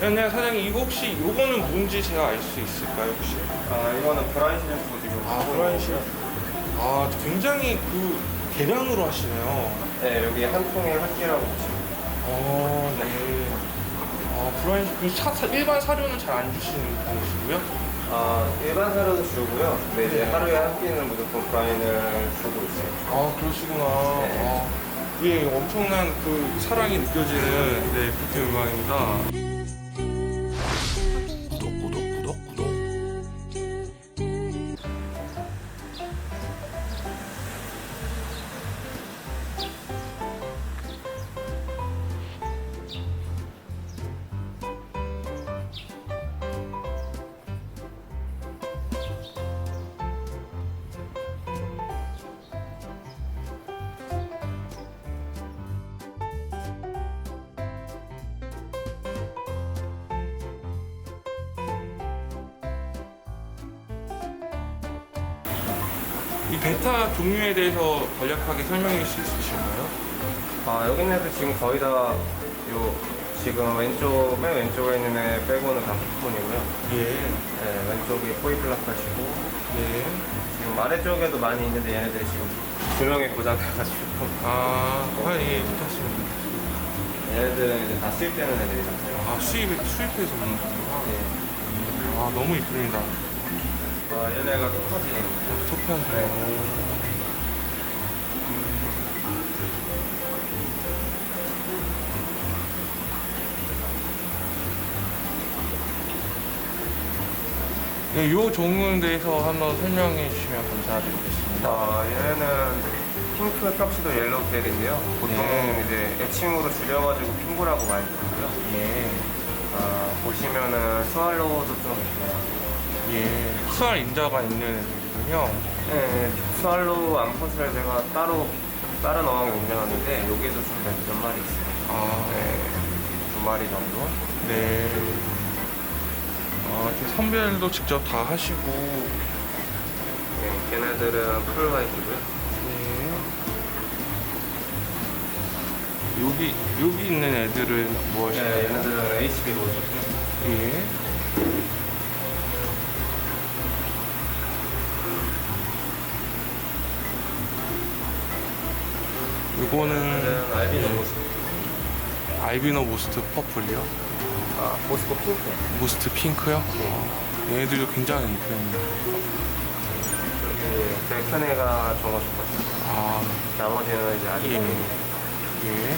네, 사장님 이거 혹시 요거는 뭔지 제가 알 수 있을까요 혹시? 아, 이거는 브라이트네스 지금. 아 브라이시아. 아 굉장히 그 대량으로 하시네요. 네, 여기 한 통에 한 개라고 보시면. 어, 네. 아 브라이시 그 사, 사- 일반 사료는 잘 안 주시는 편이시고요? 아, 일반 사료도 주고요. 근데 이제 네. 하루에 한 끼는 무조건 브라인을 주고 있어요. 아 그러시구나. 네. 아, 예, 엄청난 그 사랑이 느껴지는 네 부태 음악입니다. 이 베타 종류에 대해서 간략하게 설명해 줄수 있으신가요? 아, 여기 있는 애들 지금 거의 다, 요, 지금 왼쪽, 맨 왼쪽에 있는 애 빼고는 다 푸톤이고요. 예, 네, 왼쪽이 포이플라카시고, 예. 지금 아래쪽에도 많이 있는데 얘네들이 지금 두 명이 고장나가지고, 아, 아, 예, 부탁습니다. 얘네들은 이제 다 수입되는 애들이라서요. 아, 수입, 수입해서 먹는 거구나. 네. 아, 너무 이쁩니다. 아, 얘네가 똑같이 토피한 네. 네, 요 종류에 대해서 한번 설명해 주시면 감사드리겠습니다. 아, 얘는 핑크 턱시도 옐로우 벨인데요. 보통 네. 이제 애칭으로 줄여가지고 핑구라고 많이 부르고요. 예, 아, 보시면은 스왈로우도 좀 있고요. 예. 수알 인자가 있는 애들이군요. 네, 스왈로우 암컷을 제가 따로 다른 어항에 옮겨놨는데 여기도 좀몇 마리 있어요. 아, 네, 두 마리 정도. 네. 아, 이렇게 선별도 직접 다 하시고, 네, 걔네들은 풀화이트고요. 네. 여기, 여기 있는 애들은 네, 무엇인가요? 얘네들은 HB 로즈. 예. 이거는 얘네들은 알비노 모스. 알비노 모스트 퍼플이요? 아, 모스코 핑크. 모스트 핑크요? 아, 얘네들도 굉장히 이쁩니다. 여기 제일 큰 애가 정어주거든요. 아, 나머지는 이제 예. 예.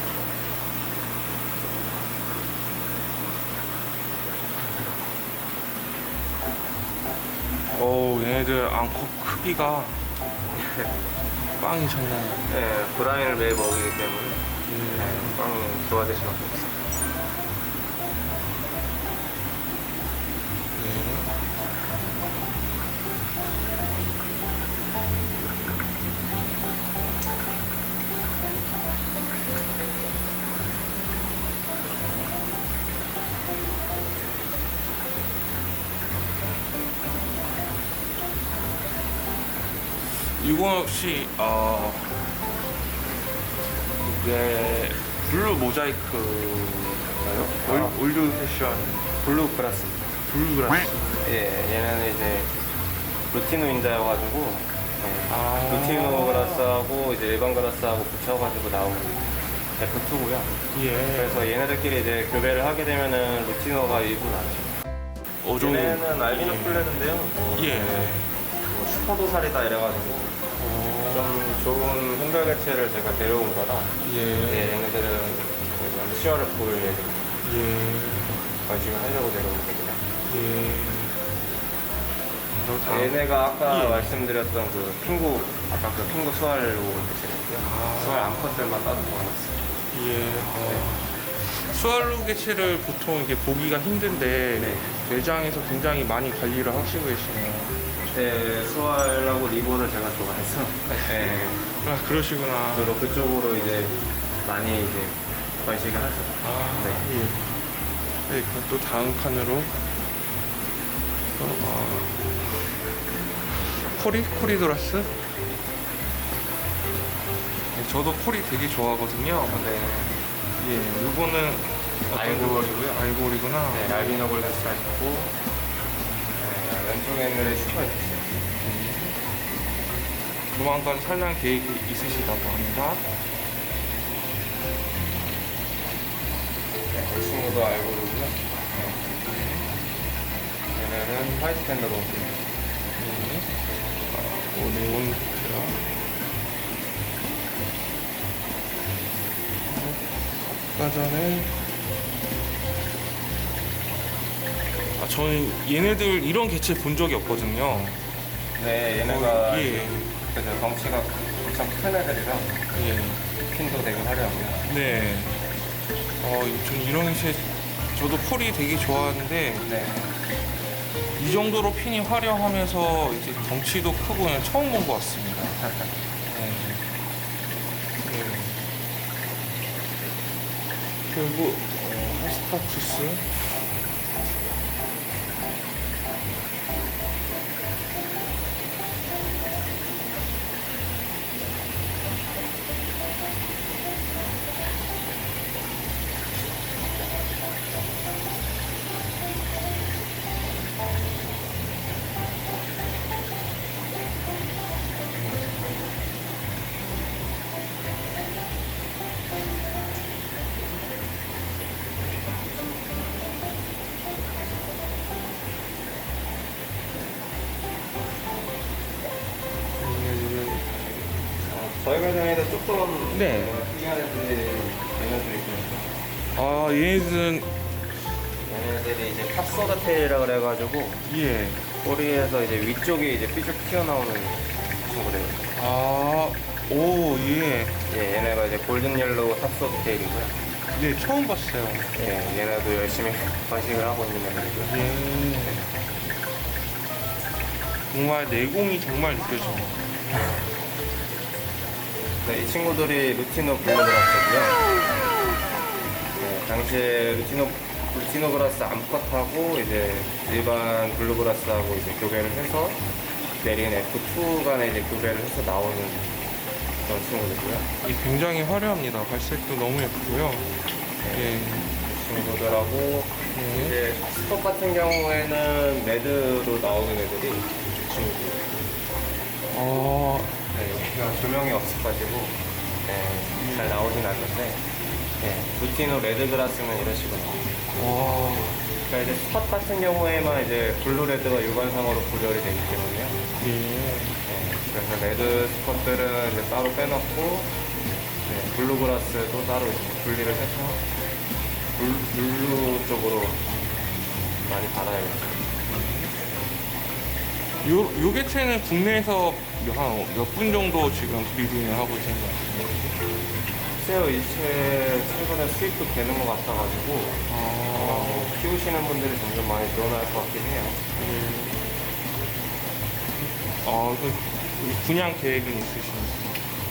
오, 얘네들 암컷 크기가 빵이 장난 아니에요. 네, 브라인을 매일 먹이기 때문에 예. 네, 빵이 좋아질 수밖에 없어요. 이거 혹시 어 이게 블루 모자이크인가요? 아. 올, 올드 패션 블루 그라스. 블루 그라스 예, 얘는 이제 루티노 인자여가지고 예, 아. 루티노 그라스하고 이제 일반 그라스하고 붙여가지고 나온 F2고요. 예 그래서 얘네들끼리 이제 교배를 하게 되면은 루티노가 일부 나죠. 어종 얘네는 알비노 플레드인데요. 뭐, 예. 뭐 슈퍼도살이다 이래가지고 좋은 hun별 개체를 제가 데려온 거라 예. 예, 얘네들은 지금 시어를 볼 예정 예. 번식을 하려고 데려온 거거든요. 예. 그럼 다음- 얘네가 아까 예. 말씀드렸던 그 핑구 아까 그 핑구 수알로 개체였고요. 아. 수알 암컷들만 따로 모아놨어요. 예. 어. 수알루 개체를 보통 이렇게 보기가 힘든데 네. 매장에서 굉장히 많이 관리를 하시고 계시네요. 네, 수알하고 리본을 제가 좋아해서 네, 아 그러시구나. 주로 그쪽으로 이제 많이 이제 번식을 하죠. 아, 네. 예. 네, 그럼 또 다음 칸으로. 어, 아. 코리? 코리도라스? 네, 저도 코리 되게 좋아하거든요. 네. 예, 요거는 알고리고요. 알고리구나. 네, 알비노 골든 스트라이프고 슈퍼 에디션. 조만간 살랑 계획이 있으시다고 합니다. 네, 이 친구도 알고리고요. 네. 얘네는 화이트 팬더 로드. 네. 아, 오, 네온 히트라. 아까 전에 저는 얘네들 이런 개체 본 적이 없거든요. 네, 얘네가 어, 예. 그래서 덩치가 엄청 큰 애들이라 예. 핀도 되게 화려하고요. 네. 어, 전 이런 새 저도 폴이 되게 좋아하는데 네. 이 정도로 핀이 화려하면서 이제 덩치도 크고 그냥 처음 본 것 같습니다. 네. 네. 그리고 어, 하스타투스 조금 네. 애들이 얘네들이 있거든요. 아 얘네들은 얘네들이 이제 탑소다 테일이라 그래가지고 예. 꼬리에서 이제 위쪽이 이제 삐쭉 튀어나오는 친구래요. 아, 오, 예. 예, 얘네가 이제 골든 옐로우 탑소다 테일이고요. 네, 처음 봤어요. 예, 얘네도 열심히 번식을 하고 있는 애들이고요. 예. 정말 내공이 정말 느껴집니다. 네, 이 친구들이 루티노 블루그라스고요. 네, 당시에 루티노 루티노 그라스 암컷하고 이제 일반 블루그라스하고 이제 교배를 해서 내린 F2 간에 이제 교배를 해서 나오는 그런 친구들이고요. 이 굉장히 화려합니다. 발색도 너무 예쁘고요. 예. 이 친구들하고 네. 이제 스톱 같은 경우에는 레드로 나오는 애들이 이 친구들. 아, 네, 조명이 없어가지고 네, 잘 나오진 않는데 네, 루티노 레드그라스는 이런 식으로. 와. 그러니까 이제 스팟 같은 경우에만 이제 블루 레드가 일관상으로 구별이 되기 때문에요. 예. 네, 그래서 레드 스팟들은 이제 따로 빼놓고 네, 블루 그라스도 따로 분리를 해서 블, 블루 쪽으로 많이 받아야겠죠. 요, 요 개체는 국내에서 한몇분 정도 지금 브리딩을 하고 계신 것 같아요. 글쎄요, 이체 최근에 수입도 되는 것 같아가지고 아, 어, 키우시는 분들이 점점 많이 늘어날 것 같긴 해요. 예. 아, 그, 그 분양 계획은 있으신지.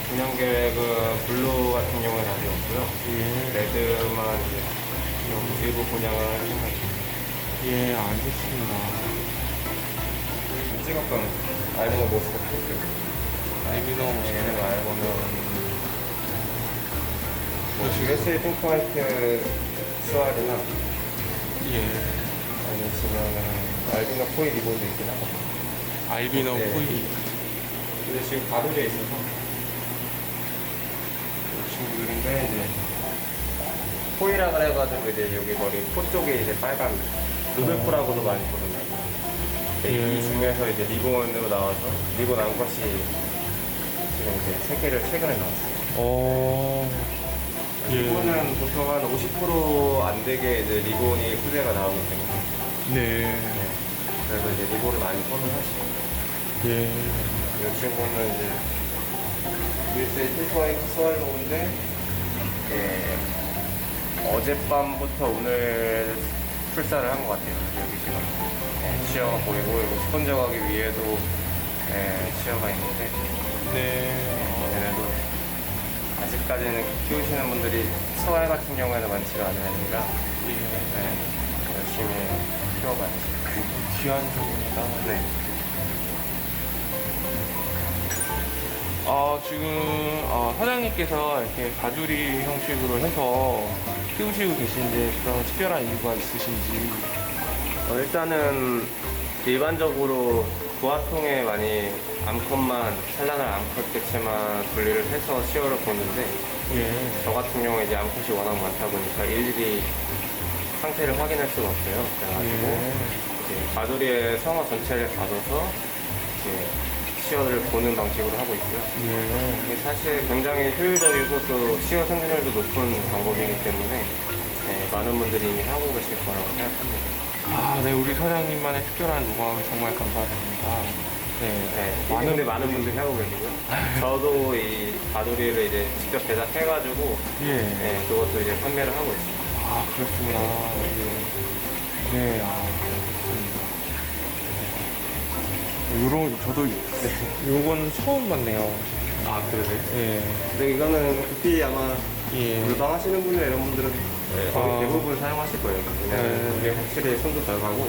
분양 계획은 블루 같은 경우는 아직 없고요. 예. 레드만 이제 좀 일부 분양을 할 생각입니다. 예, 알겠습니다. 찍었던 알고노 모스코 알비노 얘는 알고는 뭐 USA 핑크 화이트 스와리나 예. 아니시면은 알비노 코이 리본도 있긴 하거든요. 알비노 네. 코이. 근데 지금 가두리에 있어서 이 친구들인데 이제 코이라 그래가지고 이제 여기 머리 코 쪽에 이제 빨간 루베코라고도 많이 부르는 네, 예. 이 중에서 이제 리본으로 나와서 리본 암컷이 지금 이제 세 개를 최근에 나왔어요. 어. 예. 리본은 보통 한 50%안 되게 이제 리본이 후대가 나오기 때문에 네. 네. 그래서 이제 리본을 많이 선호하시고 예. 이 친구는 이제 밀세 힐프와이트 스왈로우인데 예, 어젯밤부터 오늘 출사를 한 것 같아요. 여기 지금 예, 치어가 보이고 여기 스폰저 가기 위에도 예, 치어가 있는데 네. 어, 얘네도 아직까지는 키우시는 분들이 스왈 같은 경우에는 많지가 않은 애들이라 예. 예, 열심히 키워봐야지. 귀한 종입니다. 네. 아, 지금, 아, 사장님께서 이렇게 가두리 형식으로 해서 키우시고 계신데 그런 특별한 이유가 있으신지. 어, 일단은 일반적으로 부화통에 많이 암컷만 찬란한 암컷 개체만 분리를 해서 시어를 보는데 예. 저 같은 경우에 이제 암컷이 워낙 많다 보니까 일일이 상태를 확인할 수가 없어요. 그래가지고 예. 이제 마두리의 성화 전체를 받아서 이제 시어를 보는 방식으로 하고 있고요. 예. 이게 사실 굉장히 효율적이고 또 시어 생존율도 높은 방법이기 때문에 네, 많은 분들이 이미 하고 계실 거라고 생각합니다. 아, 네, 우리 사장님만의 특별한 노하우 정말 감사드립니다. 네, 네, 많은 많은 많은 분들이 하고 계시고요. 저도 이 바두리를 이제 직접 제작해가지고 예. 네, 그것도 이제 판매를 하고 있습니다. 아, 그렇구나. 예. 네, 아, 알겠습니다. 요런, 저도, 요건 처음 봤네요. 아 그러세요? 예. 근데 이거는 급히 아마 예. 물방 하시는 분이나 이런 분들은 거의 아. 대부분 사용하실 거예요. 왜냐면 네. 이게 확실히 손도 덜 가고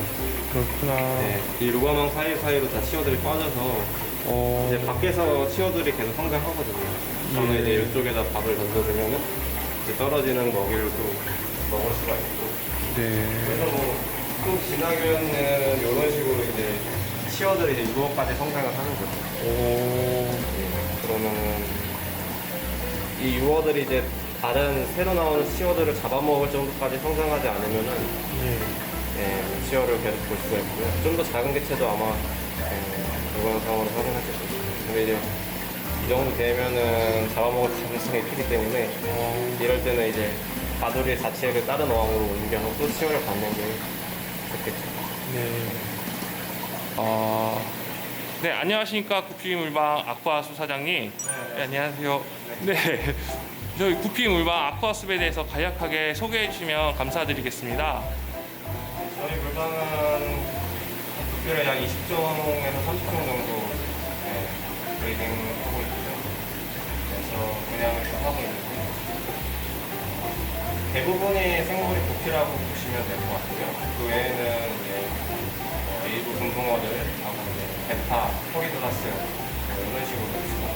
그렇구나. 네, 이 루가망 사이 사이로 다 치어들이 빠져서 어, 이제 밖에서 치어들이 계속 성장하거든요. 저는 예. 이제 이쪽에다 밥을 던져주면은 이제 떨어지는 먹이를 또 먹을 수가 있고 네. 그래서 뭐 좀 지나면은 이런 식으로 이제 치어들이 이제 6월까지 성장을 하는 거죠. 오, 그러면은 이 유어들이 이제 다른 새로 나오는 치어들을 잡아먹을 정도까지 성장하지 않으면은 예. 예, 치어를 계속 볼 수가 있고요. 좀 더 작은 개체도 아마 예, 무관상으로 확인하실 수 있어요. 근데 이제 이 정도 되면은 잡아먹을 가능성이 크기 때문에 어, 이럴 때는 이제 바돌이 자체를 다른 어항으로 옮겨서 또 치어를 받는 게 좋겠죠. 네. 아, 네, 안녕하십니까. 구피 물방 아쿠아수 사장님. 네, 안녕하세요. 네. 저희 구피 물방 아쿠아숲에 대해서 간략하게 소개해 주시면 감사드리겠습니다. 저희 물방은 특별히 약 20종에서 30종 정도 네, 브리딩 하고 있고요. 그래서 분양을 좀 하고 있는데 대부분이 생물이 도피라고 보시면 될 것 같고요. 그 외에는 이제 어, 일부 금붕어들 하고 이제 베타, 포리도라스 뭐 이런 식으로 있습니다.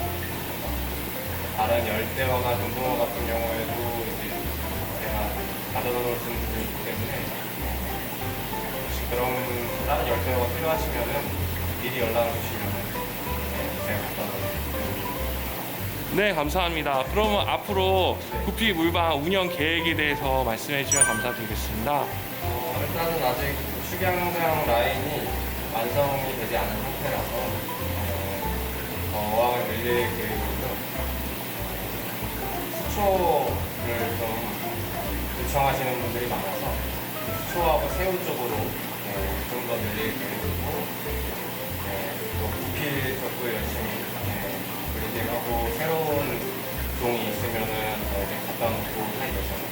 다른 열대어나 금붕어 같은 경우에도 이제 제가 가져다 놓을 수 있는 부분이 있기 때문에 혹시 그런 다른 열대어가 필요하시면은 미리 연락을 주시면은 네, 제가 갖다 놓을게요. 네, 감사합니다. 그러면 앞으로 구피 물방 운영 계획에 대해서 말씀해 주시면 감사드리겠습니다. 어, 일단은 아직 축양장 라인이 완성이 되지 않은 상태라서 어, 어항을 늘릴 계획이고요. 수초를 좀 요청하시는 분들이 많아서 수초하고 새우 쪽으로 좀더 늘릴 계획이고 네, 또 구피 쪽도 열심히 네, 브리딩하고 새로운 종이 있으면은 저에게 갖다 놓고 할 예정입니다.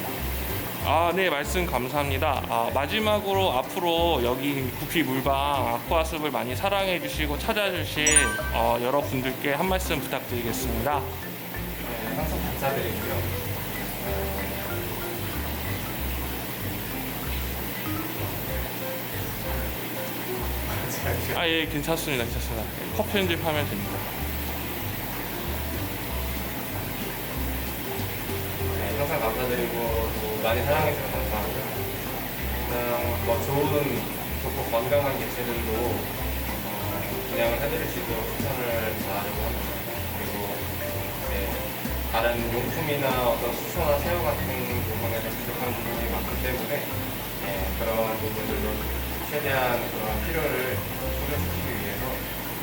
아, 네, 말씀 감사합니다. 아, 마지막으로 앞으로 여기 구피 물방 아쿠아숲을 많이 사랑해 주시고 찾아주신 어, 여러분들께 한 말씀 부탁드리겠습니다. 네, 항상 감사드리고요. 어, 아, 예, 괜찮습니다. 괜찮습니다. 컷 편집하면 됩니다. 많이 사랑해주셔서 감사하고요. 그냥 뭐 좋은 좋고 건강한 개체들도 어, 분양을 해드릴 수 있도록 추천을 잘하려고 합니다. 그리고 네, 다른 용품이나 어떤 수초나 새우 같은 부분에서 부족한 부분이 많기 때문에 네, 그런 부분들로 최대한 그런 필요를 पू려시키기 위해서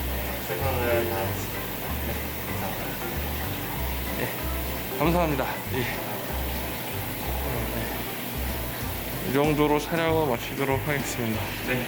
네, 최선을 다하겠습니다. 네, 감사합니다. 감사합니다. 예. 이 정도로 촬영을 마치도록 하겠습니다. 네.